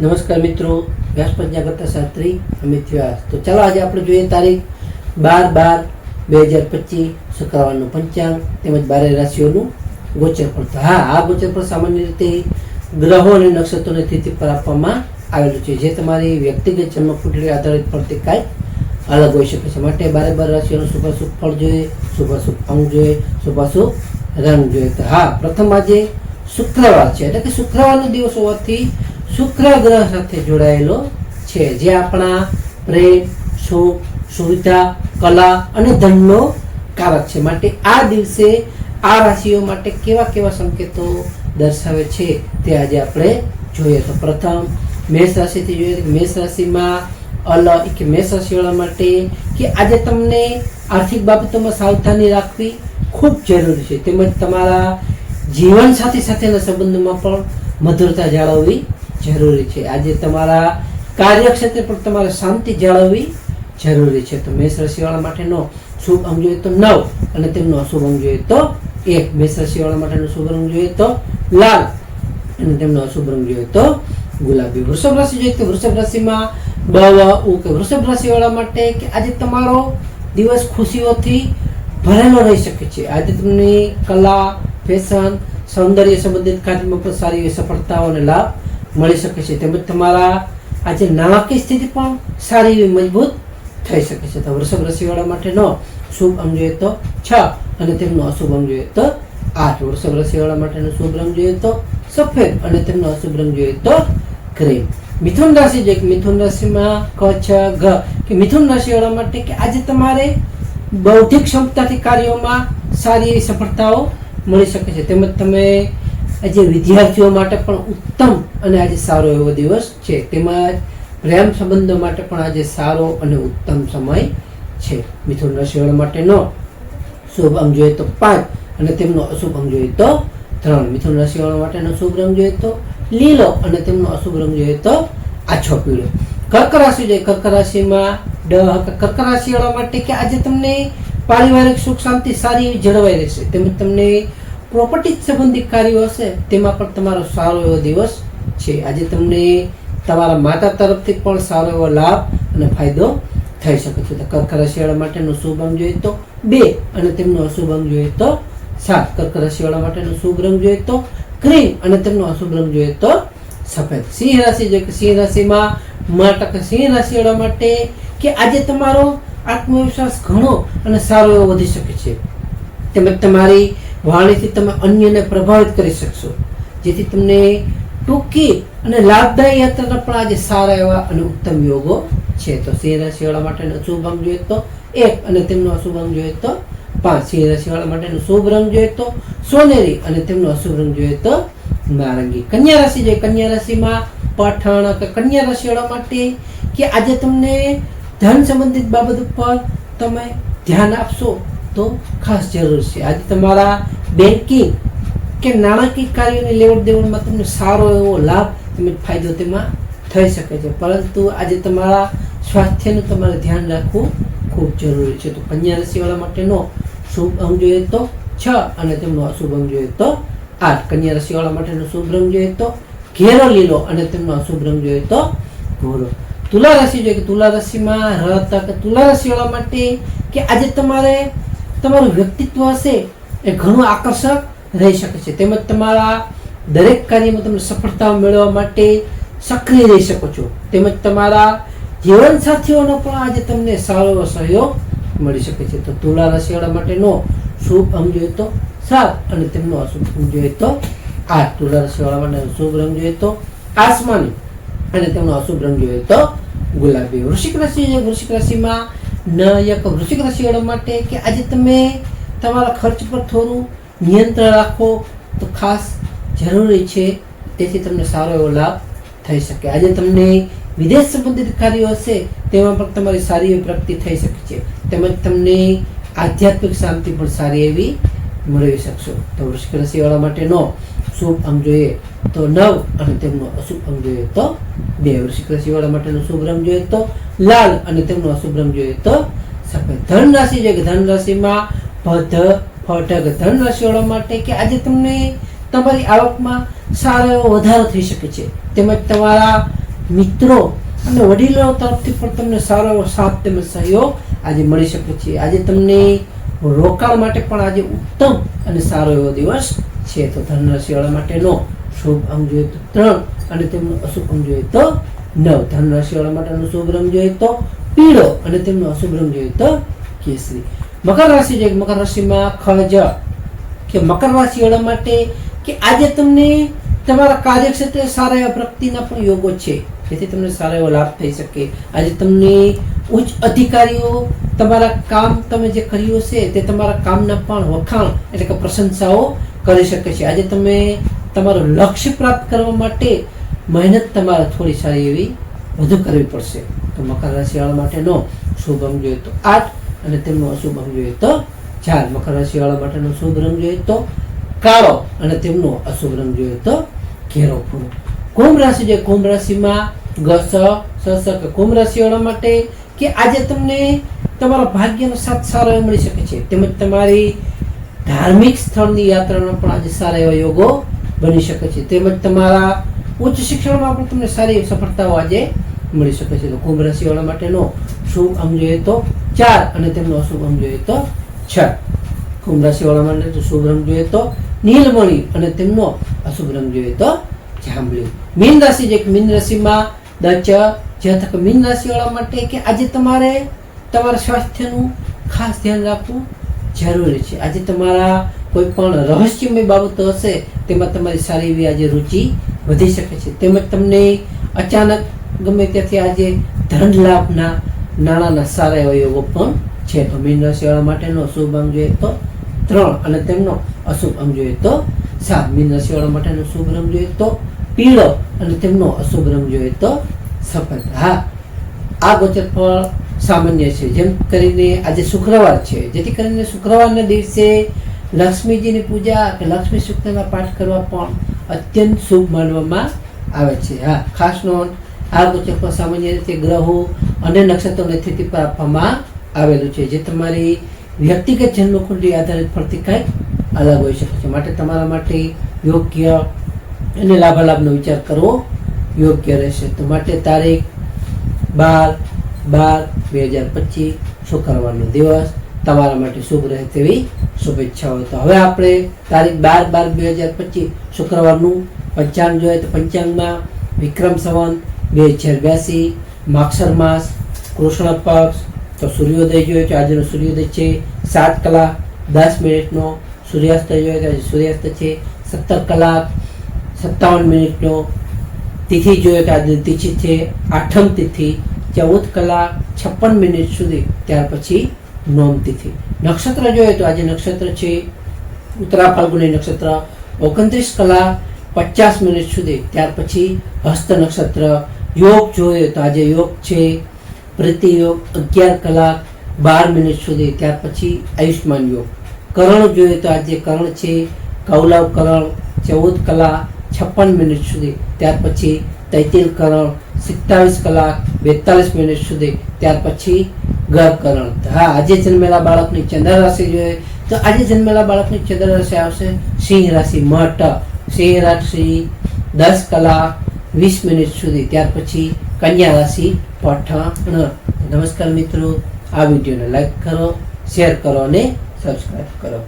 નમસ્કાર મિત્રો, વ્યાસ પ્રજ્ઞાગતા શાસ્ત્રી અમિત વ્યાસ તો ચાલો આજે આપણે જોઈએ તારીખ બાર બાર બે હજાર પચીસ, શુક્રવારનું પંચાંગ તેમજ બારે રાશિઓનું ગોચર પણ તો હા, આ ગોચર પણ સામાન્ય રીતે ગ્રહો અને નક્ષત્રોની સ્થિતિ પર આપવામાં આવેલું છે. જે તમારી વ્યક્તિગત જન્મ કુંડળી આધારિત પડતી કાંઈ અલગ હોઈ શકે છે. માટે બારે બાર રાશિઓનું શુભાશુભ ફળ જોઈએ શુભાશુભ અંગ જોઈએ શુભાશુભ રંગ જોઈએ. તો હા, પ્રથમ આજે શુક્રવાર છે. એટલે કે શુક્રવારનો દિવસ હોવાથી શુક્ર ગ્રહ સાથે જોડાયેલો છે. જે આપણા પ્રેમ સુખ સુવિધા, કલા અને ધનનો કારક છે. માટે આ દિવસે આ રાશિઓ માટે કેવા કેવા સંકેતો દર્શાવે છે તે આજે આપણે જોઈએ. તો પ્રથમ, મેષ રાશિથી જોઈએ મેષ રાશિમાં અલ કે મેષ રાશિવાળા માટે કે આજે તમને આર્થિક બાબતોમાં સાવધાની રાખવી ખૂબ જરૂરી છે. તેમજ તમારા જીવન સાથી સાથેના સંબંધોમાં પણ મધુરતા જાળવવી જરૂરી છે. આજે તમારા કાર્યક્ષેત્રે પણ તમારે શાંતિ જાળવવી જરૂરી છે. તો મેષ રાશિવાળા માટેનો શુભ અંગ જોઈએ તો નવ અને તેમનો અશુભ અંગ જોઈએ તો એક. મેષ રાશિવાળા માટેનો શુભ રંગ જોઈએ તો લાલ અને તેમનો અશુભ રંગ જોઈએ તો ગુલાબી. વૃષભ રાશિ જોઈએ તો વૃષભ રાશિમાં બવ કે વૃષભ રાશિવાળા માટે કે આજે તમારો દિવસ ખુશીઓથી ભરેલો રહી શકે છે. આજે તમને કલા, ફેશન, સૌંદર્ય સંબંધિત કાર્યમાં પણ સારી સફળતાઓ અને લાભ મળી શકે છે. તેમજ તમારા આજે નાણાકીય સ્થિતિ પણ સારી એવી મજબૂત થઈ શકે છે. તો વૃષભ રાશિવાળા માટેનો શુભ અંગ જોઈએ તો છ અને તેમનો અશુભ અંગ જોઈએ તો આઠ. વૃષભ રાશિવાળા માટેનો શુભ રંગ જોઈએ તો સફેદ અને તેમનો અશુભ રંગ જોઈએ તો ક્રીમ મિથુન રાશિ જે મિથુન રાશિમાં ક, છ, ઘ. કે મિથુન રાશિવાળા માટે કે આજે તમારે બૌદ્ધિક ક્ષમતાથી કાર્યોમાં સારી એવી સફળતાઓ મળી શકે છે. તેમજ તમે આજે વિદ્યાર્થીઓ માટે પણ ઉત્તમ અને આજે સારો એવો દિવસ છે. તેમજ પ્રેમ સંબંધો માટે પણ આજે સારો અને ઉત્તમ સમય છે. મિથુન રાશિવાળા માટેનો શુભ અંગ જોઈએ તો પાંચ અને તેમનો અશુભ અંગ જોઈએ તો ત્રણ. મિથુન રાશિવાળા માટેનો શુભ રંગ જોઈએ તો લીલો અને તેમનો અશુભ રંગ જોઈએ તો આછો પીળો. કર્ક રાશિ જોઈએ. કર્ક રાશિમાં ડ કર્ક રાશિવાળા માટે કે આજે તમને પારિવારિક સુખ, શાંતિ, સારી જળવાઈ રહેશે. તેમજ તમને પ્રોપર્ટી સંબંધિત કાર્યો હશે, તેમાં પણ તમારો સારો એવો દિવસ છે. આજે તમને તમારા માતા તરફથી પણ સારો એવો લાભ અને ફાયદો થઈ શકે છે. તો કર્ક રાશિવાળા માટેનો શુભ અંગ જોઈએ તો બે અને તેમનો અશુભ અંગ જોઈએ તો સાત. કર્ક રાશિવાળા માટેનો શુભ રંગ જોઈએ તો ક્રીમ અને તેમનો અશુભ રંગ જોઈએ તો સફેદ. સિંહ રાશિ જોઈએ કે સિંહ રાશિમાં માટે સિંહ રાશિવાળા માટે કે આજે તમારો આત્મવિશ્વાસ ઘણો અને સારો એવો વધી શકે છે. તેમજ તમારી વાણીથી તમે અન્યને પ્રભાવિત કરી શકશો. જેથી તમને ટૂંકી અને લાભદાયી યાત્રાના પણ આજે સારા એવા અને ઉત્તમ યોગો છે. તો સિંહ રાશિવાળા માટેનો શુભ અંગ જોઈએ તો એક અને તેમનો અશુભ અંગ જોઈએ તો પાંચ. સિંહ રાશિવાળા માટેનો શુભ રંગ જોઈએ તો સોનેરી અને તેમનો અશુભ રંગ જોઈએ તો નારંગી. કન્યા રાશિ જોઈએ. કન્યા રાશિમાં પઠણ કે કન્યા રાશિવાળા માટે કે આજે તમને ધન સંબંધિત બાબત ઉપર તમે ધ્યાન આપશો. તો ખાસ જરૂર છે. આજે તમારા બેન્કિંગ કે નાણાકીય કાર્યોની લેવડ દેવડમાં તમને સારો એવો લાભ તેમજ ફાયદો તેમાં થઈ શકે છે. પરંતુ આજે તમારા સ્વાસ્થ્યનું તમારે ધ્યાન રાખવું ખૂબ જરૂરી છે. તો કન્યા રાશિવાળા માટેનો શુભ અંગ જોઈએ તો છ અને તેમનો અશુભ અંગ જોઈએ તો આઠ. કન્યા રાશિવાળા માટેનો શુભ રંગ જોઈએ તો ઘેરો લીલો અને તેમનો અશુભ રંગ જોઈએ તો ભૂરો. તુલા રાશિ જોઈએ કે તુલા રાશિમાં રહેતા કે તુલા રાશિવાળા માટે કે આજે તમારે તમારું વ્યક્તિત્વ હશે એ ઘણું આકર્ષક રહી શકે છે. તેમજ તમારા દરેક કાર્યમાં તમે સફળતા મેળવવા માટે સક્રિય રહી શકો છો. તેમજ તમારા જીવન સાથીઓનો પણ આજે તમને સારો એવો સહયોગ મળી શકે છે. તો તુલા રાશિવાળા માટેનો શુભ અંગ જોઈએ તો સાત અને તેમનો અશુભ અંગ જોઈએ તો આઠ. તુલા રાશિવાળા માટેનો શુભ રંગ જોઈએ તો આસમાની અને તેમનો અશુભ રંગ જોઈએ તો ગુલાબી. વૃશ્ચિક રાશિ છે વૃશ્ચિક રાશિમાં ન યક વૃશ્ચિક રાશિવાળા માટે કે આજે તમે તમારા ખર્ચ પર થોડું નિયંત્રણ રાખો તો ખાસ જરૂરી છે, તેથી તમને સારો એવો લાભ થઈ શકે. આજે તમને વિદેશ સંબંધિત કાર્યો હશે, તેમાં પણ તમારી સારી એવી પ્રગતિ થઈ શકે છે. તેમજ તમને આધ્યાત્મિક શાંતિ પણ સારી એવી મેળવી શકશો. તો વૃશ્ચિક રાશિવાળા માટેનો શુભ અંગ જોઈએ તો નવ અને તેમનો અશુભ અંગ જોઈએ તો બે. વૃશ્ચિક રાશિવાળા માટેનો શુભ રંગ જોઈએ તો લાલ અને તેમનો અશુભ રંગ જોઈએ તો સફેદ. ધન રાશિ છે કે ધન રાશિમાં ભધ ફટક ધન રાશિવાળા માટે કે આજે તમને તમારી આવકમાં સારો એવો વધારો થઈ શકે છે. તેમજ તમારા મિત્રો અને વડીલો તરફથી પણ તમને સારો એવો સાથ તેમજ સહયોગ આજે મળી શકે છે. આજે તમને રોકાણ માટે પણ આજે ઉત્તમ અને સારો એવો દિવસ છે. તો ધનરાશિવાળા માટેનો શુભ અંગ જોઈએ તો ત્રણ અને તેમનો અશુભ અંગ જોઈએ તો નવ. ધનરાશિવાળા માટેનો શુભ રંગ જોઈએ તો પીળો અને તેમનો અશુભ રંગ જોઈએ તો કેસરી. મકર રાશિ છે. મકર રાશિમાં ખજ કે મકર રાશિવાળા માટે કે આજે તમને તમારા કાર્યક્ષેત્રે સારા એવા પ્રગતિના પણ યોગો છે. જેથી તમને સારો એવો લાભ થઈ શકે. આજે તમને ઉચ્ચ અધિકારીઓ તમારા કામ તમે જે કર્યું છે તે તમારા કામના પણ વખાણ એટલે કે પ્રશંસાઓ કરી શકે છે. આજે તમે તમારું લક્ષ્ય પ્રાપ્ત કરવા માટે મહેનત તમારે થોડી સારી એવી વધુ કરવી પડશે. તો મકર રાશિવાળા માટેનો શુભ અંગ જોઈએ તો આઠ અને તેમનો અશુભ અંગ જોઈએ તો ચાર. મકર રાશિવાળા માટેનો શુભ રંગ જોઈએ તો કાળો અને તેમનો અશુભ રંગ જોઈએ તો ઘેરો ભૂરો કુંભ રાશિ જે કુંભ રાશિમાં ગસ સસ કે કુંભ રાશિવાળા માટે કે આજે તમને તમારા ભાગ્યનો સાથ સારો મળી શકે છે. તેમજ તમારી ધાર્મિક સ્થળની યાત્રાનો પણ આજે સારા એવા યોગો બની શકે છે. તેમજ તમારા ઉચ્ચ શિક્ષણમાં પણ તમને સારી સફળતાઓ આજે મળી શકે છે. તો કુંભ રાશિવાળા માટેનો શુભ અંગ જોઈએ તો ચાર અને તેમનો અશુભ અંગ જોઈએ તો છ. કુંભ રાશિવાળા માટે શુભ રંગ જોઈએ તો નીલમણી અને તેમનો અશુભ રંગ જોઈએ તો જાંબલી. મીન રાશિ કે મીન રાશિમાં દચ જે થકે મીન રાશિવાળા માટે કે આજે તમારે તમારા સ્વાસ્થ્યનું ખાસ ધ્યાન રાખવું જરૂરી છે. આજે તમારા કોઈ પણ રહસ્યમય બાબતો હશે, તેમાં તમારી સારી એવી આજે રુચિ વધી શકે છે. તેમજ તમને અચાનક ગમે ત્યાંથી આજે ધન લાભના નાણાંના સારા એવા યોગો પણ છે. તો મીન રાશિવાળા માટેનો શુભ અંગ જોઈએ તો ત્રણ અને તેમનો અશુભ અંગ જોઈએ તો સાત. મીન રાશિવાળા માટેનો શુભ રંગ જોઈએ તો પીળો અને તેમનો અશુભ રંગ જોઈએ તો સફેદ. હા, આ ગોચર ફળ સામાન્ય છે. જેમ કરીને આજે શુક્રવાર છે. જેથી કરીને શુક્રવારના દિવસે લક્ષ્મીજીની પૂજા કે લક્ષ્મી સૂક્તના પાઠ કરવા પણ અત્યંત શુભ માનવામાં આવે છે. હા, ખાસ નોંધ, આ ગોચર સામાન્ય રીતે ગ્રહો અને નક્ષત્રોની સ્થિતિ પર આપવામાં આવેલું છે. જે તમારી વ્યક્તિગત જન્મકુંડલી આધારિત ફરતી કંઈક અલગ હોઈ શકે છે. માટે તમારા માટે યોગ્ય અને લાભાલાભનો વિચાર કરવો યોગ્ય રહેશે. તો માટે તારીખ, બાર બાર, બે હજાર પચીસ, શુક્રવારનો દિવસ. તમારા માટે શુભ રહે તેવી શુભેચ્છાઓ. તો હવે આપણે તારીખ બાર બાર, બે હજાર પચીસ, શુક્રવારનું પંચાંગ જોઈએ તો પંચાંગમાં વિક્રમ સંવંત, બે હજાર બ્યાસી માક્ષર માસ કૃષ્ણ પક્ષ, તો સૂર્યોદય જોઈએ તો આજનો સૂર્યોદય છે સાત કલાક, દસ મિનિટનો સૂર્યાસ્ત જોઈએ તો આજે સૂર્યાસ્ત છે સત્તર કલાક, સત્તાવન મિનિટનો તિથિ જોઈએ તો આજે તિથિ છે આઠમ તિથિ. ચૌદ કલાક છપ્પન મિનિટ સુધી ત્યાર પછી તિથિ નક્ષત્ર જોઈએ તો આજે નક્ષત્ર છે, ઉત્તરા ફાલ્ગુની નક્ષત્ર, ઓગણત્રીસ કલાક પચાસ મિનિટ સુધી ત્યાર પછી હસ્ત નક્ષત્ર. યોગ જોઈએ તો આજે યોગ છે પ્રતિ યોગ અગિયાર કલાક બાર મિનિટ સુધી ત્યાર પછી આયુષ્માન યોગ. કરણ જોઈએ તો આજે કરણ છે, કૌલવ કરણ, ચૌદ કલાક છપ્પન મિનિટ સુધી ત્યાર પછી તૈતિલ કરણ સિત્તાવીસ કલાક બેતાલીસ મિનિટ સુધી, ત્યાર પછી ગર્ભકરણ. હા, આજે જન્મેલા બાળકની ચંદ્ર રાશિ જોઈએ. તો આજે જન્મેલા બાળકની ચંદ્ર રાશિ આવશે? સિંહ રાશિ મઠ. સિંહ રાશિ દસ કલાક, વીસ મિનિટ સુધી, ત્યાર પછી કન્યા રાશિ પઠણ. નમસ્કાર મિત્રો, આ વિડીયોને લાઈક કરો, શેર કરો અને સબસ્ક્રાઈબ કરો.